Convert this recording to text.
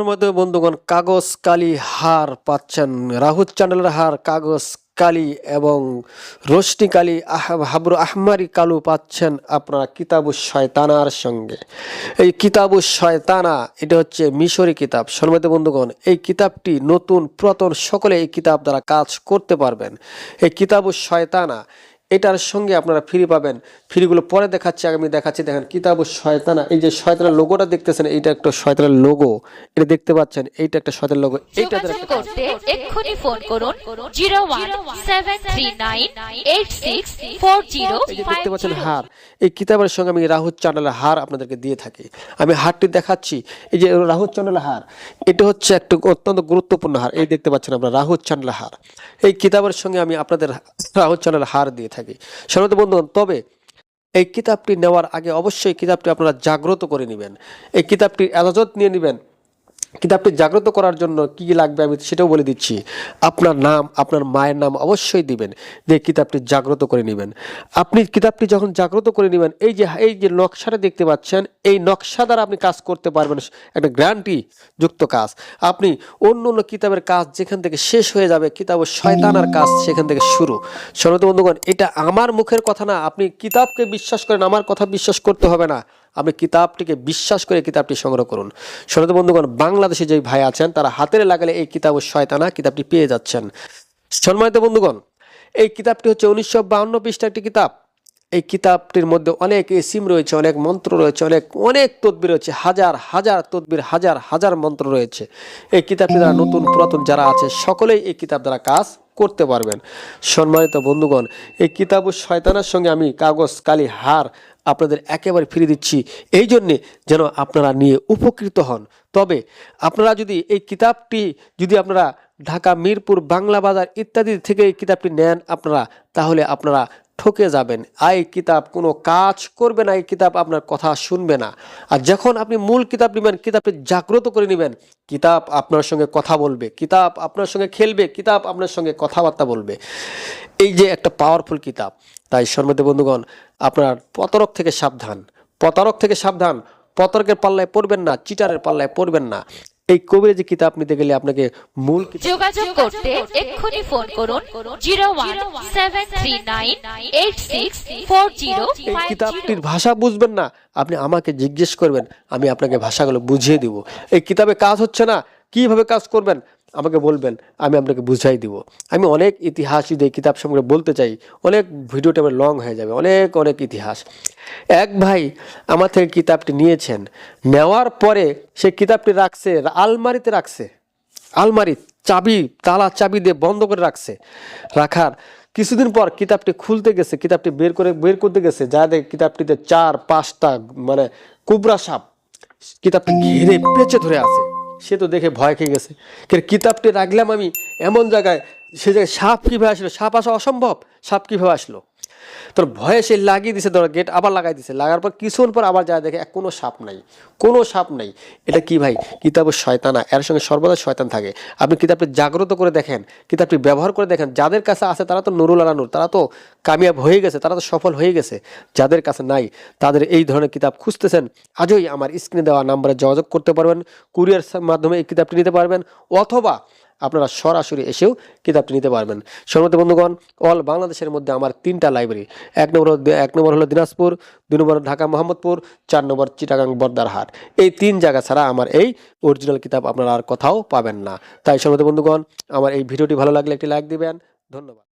মধ্যে বন্ধুগণ, কাগজ, কালি, হার পাচ্ছেন। রাহুল চ্যানেলের হার, কাগজ, কালি এবং রোশনি কালি হাবরু আহমারি কালু পাচ্ছেন আপনারা কিতাবু শয়তানার সঙ্গে। এই কিতাবু শয়তানা, এটা হচ্ছে মিশরি কিতাব। সন্মিত বন্ধুগণ, এই কিতাবটি নতুন, পুরাতন, সকলে এই কিতাব দ্বারা কাজ করতে পারবেন। এই কিতাবু শয়তানা এটার সঙ্গে আপনারা ফ্রি পাবেন। ফ্রিগুলো পরে দেখাচ্ছি আমি দেখাচ্ছি। দেখেন কিতাবু শয়তানা এই যে শয়তানের লোগোটা দেখতেছেন এইটা একটা শয়তানের লোগো এটা দেখতে পাচ্ছেন এইটা একটা শয়তানের লোগো এইটা করতে এক্ষুনি ফোন করুন zero one seven three nine eight six four zero দেখতে পাচ্ছেন হার। এই কিতাবের সঙ্গে আমি রাহুল চ্যানেলের হার আপনাদেরকে দিয়ে থাকি। আমি হারটি দেখাচ্ছি। এই যে রাহুল চ্যানেলের হার এটা হচ্ছে একটা অত্যন্ত গুরুত্বপূর্ণ হার। এই দেখতে পাচ্ছেন আপনারা রাহুল চ্যানেলের হার। এই কিতাবের সঙ্গে আমি আপনাদের রাহুল চ্যানেলের হার দিয়ে থাকি। সর্বত বন্ধুগণ, তবে এই কিতাবটি নেওয়ার আগে অবশ্যই কিতাবটি আপনারা জাগ্রত করে নেবেন। এই কিতাবটির এজাজত নিয়ে নেবেন কিতাবটি জাগ্রত করার জন্য কি কি লাগবে আমি সেটাও বলে দিচ্ছি। আপনার নাম, আপনার মায়ের নাম অবশ্যই দিবেন। দিয়ে কিতাবটি জাগ্রত করে নেবেন। আপনি কিতাবটি যখন জাগ্রত করে নেবেন, এই যে এই যে নকশাটা দেখতে পাচ্ছেন, এই নকশা দ্বারা আপনি কাজ করতে পারবেন। একটা গ্যারান্টি যুক্ত কাজ। আপনি অন্য অন্য কিতাবের কাজ যেখান থেকে শেষ হয়ে যাবে, কিতাব শয়তানার কাজ সেখান থেকে শুরু। সনত বন্ধুগণ, এটা আমার মুখের কথা না। আপনি কিতাবকে বিশ্বাস করেন, আমার কথা বিশ্বাস করতে হবে না। আপনি কিতাবটিকে বিশ্বাস করে কিতাবটি সংগ্রহ করুন। সনত বন্ধুগণ, বাংলাদেশে যে ভাই আছেন, তারা হাতের লাগালে এই কিতাব শয়তানা কিতাবটি পেয়ে যাচ্ছেন। সম্মানিত বন্ধুগণ, এই কিতাবটি হচ্ছে উনিশশো বাউন্ন পৃষ্ঠা একটি কিতাব। এই কিতাবটির মধ্যে অনেক এসিম রয়েছে, অনেক মন্ত্র রয়েছে, অনেক অনেক তদবির রয়েছে, হাজার হাজার তদবির, হাজার হাজার মন্ত্র রয়েছে। এই কিতাবটি দ্বারা নতুন পুরাতন যারা আছে, সকলেই এই কিতাব দ্বারা কাজ করতে পারবেন। সম্মানিত বন্ধুগণ, এই কিতাব শয়তানার সঙ্গে আমি কাগজ, কালি, হার আপনাদের একেবারে ফিরে দিচ্ছি। এই জন্যে যেন আপনারা নিয়ে উপকৃত হন। তবে আপনারা যদি এই কিতাবটি, যদি আপনারা ঢাকা, মিরপুর, বাংলা বাজার ইত্যাদি থেকে এই কিতাবটি নেন আপনারা, তাহলে আপনারা ঠকে যাবেন। এই কিতাব, কোনো কাজ করবে না, এই কিতাব আপনার কথা শুনবে না। আর যখন আপনি মূল কিতাব নেবেন, কিতাবটি জাগ্রত করে নেবেন, কিতাব আপনার সঙ্গে কথা বলবে, কিতাব আপনার সঙ্গে খেলবে, কিতাব আপনার সঙ্গে কথাবার্তা বলবে। এই যে একটা পাওয়ারফুল কিতাব। তাই সর্বদে বন্ধুগণ, আপনার প্রতারক থেকে সাবধান। প্রতারক থেকে সাবধান। প্রতারকের পাল্লায় পড়বেন না চিটারের পাল্লায় পড়বেন না। এই কবিরাজি কিতাব নিতে গেলে আপনাকে মূল যোগাযোগ করতে এক্ষুনি ফোন করুন zero one seven three nine eight six four zero এই কিতাবটির ভাষা বুঝবেন না। আপনি আমাকে জিজ্ঞেস করবেন আমি আপনাকে ভাষাগুলো বুঝিয়ে দিব। এই কিতাবে কাজ হচ্ছে না। কীভাবে কাজ করবেন? আমাকে বলবেন, আমি আপনাকে বুঝাই দিব। আমি অনেক ইতিহাস যদি এই কিতাব সম্পর্কে বলতে চাই, অনেক ভিডিওটা আমার লং হয়ে যাবে, অনেক অনেক ইতিহাস। এক ভাই আমার থেকে কিতাবটি নিয়েছেন, নেওয়ার পরে সে কিতাবটি রাখছে, আলমারিতে রাখছে। আলমারি, চাবি, তালা, চাবি দিয়ে বন্ধ করে রাখছে। রাখার কিছুদিন পর কিতাবটি খুলতে গেছে, কিতাবটি বের করে, বের করতে গেছে, যা দেখে কিতাবটিতে চার, পাঁচটা মানে কুবরা সাপ, কিতাবটি ঘিরে পেঁচে ধরে আছে। সে তো দেখে ভয় খেয়ে গেছে। কিতাবটি রাখলাম আমি? এমন জায়গায় সে জায়গায় সাপ কীভাবে আসলো? সাপ আসা অসম্ভব। সাপ কীভাবে আসলো? তোর ভয়ে সে লাগিয়ে দিছে, ধর গেট আবার লাগাই দিছে। লাগার পর কিছুক্ষণ পর আবার যায় দেখে, কোনো সাপ নাই। কোনো সাপ নাই। এটা কি ভাই? কিতাবের শয়তানা। এর সঙ্গে সর্বদা শয়তান থাকে। আপনি কিতাবটি জাগ্রত করে দেখেন, কিতাবটি ব্যবহার করে দেখেন। যাদের কাছে আছে তারা তো নুরুল আলা নূর, তারা তো কামিয়াব হয়ে গেছে, তারা তো সফল হয়ে গেছে। যাদের কাছে নাই, তাদের এই ধরনের কিতাব খুঁজতেছেন, আজই আমার স্ক্রিনে দেওয়া নাম্বারে যোগাযোগ করতে পারবেন, কুরিয়ার মাধ্যমে এই কিতাবটি নিতে পারবেন, অথবা আপনারা সরাসরি এসেও কিতাবটি নিতে পারবেন। সর্বত বন্ধুগণ, অল বাংলাদেশের মধ্যে আমার তিনটা লাইব্রেরি। এক নম্বর এক নম্বর হলো দিনাজপুর, দুই নম্বর ঢাকা মোহাম্মদপুর, চার নম্বর চিটাগাং বর্দারহাট এই তিন জায়গা ছাড়া আমার এই অরিজিনাল কিতাব আপনারা আর কোথাও পাবেন না। তাই সর্বত বন্ধুগণ, আমার এই ভিডিওটি ভালো লাগলে একটি লাইক দিবেন। ধন্যবাদ।